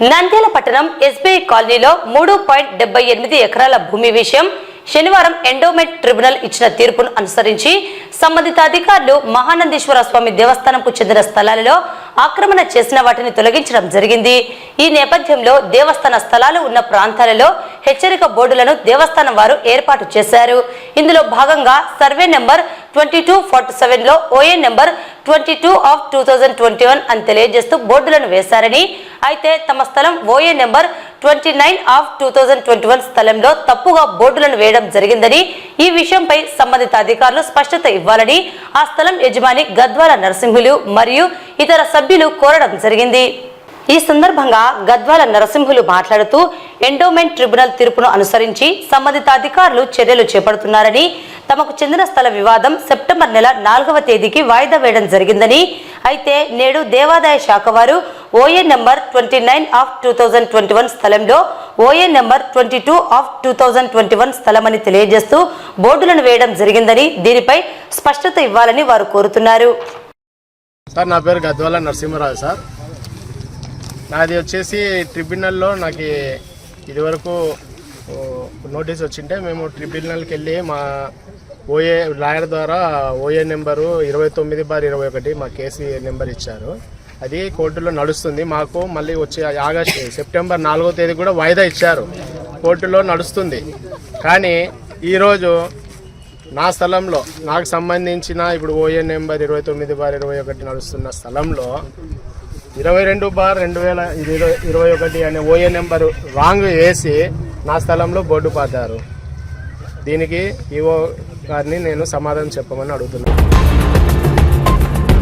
నంద్యాల పట్టణం ఎస్బీఐ కాలనీలో మూడు పాయింట్ డెబ్బై ఎనిమిది ఎకరాల భూమి విషయం శనివారం ఎండోమెంట్ ట్రిబ్యునల్ ఇచ్చిన తీర్పును అనుసరించి సంబంధిత అధికారులు మహానందేశ్వర స్వామి దేవస్థానంకు చెందిన స్థలాలలో ఆక్రమణ చేసిన వాటిని తొలగించడం జరిగింది. ఈ నేపథ్యంలో దేవస్థాన స్థలాలు ఉన్న ప్రాంతాలలో హెచ్చరిక బోర్డులను దేవస్థానం వారు ఏర్పాటు చేశారు. ఇందులో భాగంగా survey number twenty two forty సెవెన్లో OA number twenty two of two thousand twenty one అని తెలియజేస్తూ బోర్డులను వేశారని అయితే తమ స్థలం OA number twenty nine of two thousand twenty one స్థలంలో తప్పుగా బోర్డులను వేయడం జరిగిందని ఈ విషయంపై సంబంధిత అధికారులు స్పష్టత ఇవ్వాలని ఆ స్థలం యజమాని గద్వాల నరసింహులు మరియు ఇతర సభ్యులు కోరడం జరిగింది. ఈ సందర్భంగా గద్వాల నరసింహులు మాట్లాడుతూ ఎండోమెంట్ ట్రిబ్యునల్ తీర్పును అనుసరించి సంబంధిత అధికారులు చర్యలు చేపడుతున్నారని తమకు చెందిన స్థల వివాదం సెప్టెంబర్ నెల నాలుగవ తేదీకి వాయిదా వేయడం జరిగిందని అయితే నేడు దేవాదాయ శాఖ వారు OA number twenty nine of two thousand twenty one స్థలంలో OA number twenty two of two thousand twenty one స్థలమని తెలియజేస్తూ బోర్డులను వేయడం జరిగిందని దీనిపై స్పష్టత ఇవ్వాలని వారు కోరుతున్నారు. సార్ నా పేరు గద్వాల నరసింహరావు సార్. నాది వచ్చేసి ట్రిబ్యునల్లో నాకు ఇదివరకు నోటీస్ వచ్చింటే మేము ట్రిబ్యునల్కి వెళ్ళి మా ఓఏ లాయర్ ద్వారా ఓఏ నెంబరు ఇరవై తొమ్మిది బార్ ఇరవై ఒకటి మా కేసు నెంబర్ ఇచ్చారు. అది కోర్టులో నడుస్తుంది. మాకు మళ్ళీ వచ్చే ఆగస్టు సెప్టెంబర్ నాలుగో తేదీ కూడా వాయిదా ఇచ్చారు. కోర్టులో నడుస్తుంది. కానీ ఈరోజు నా స్థలంలో నాకు సంబంధించిన ఇప్పుడు ఓఏ నెంబర్ ఇరవై తొమ్మిది బార్ ఇరవై ఒకటి నడుస్తున్న స్థలంలో ఇరవై రెండు బార్ రెండు వేల ఇరవై ఇరవై ఒకటి అనే ఓఏ నెంబర్ రాంగ్ వేసి నా స్థలంలో బోర్డు పాతారు. దీనికి ఈవో వారిని నేను సమాధానం చెప్పమని అడుగుతున్నాను.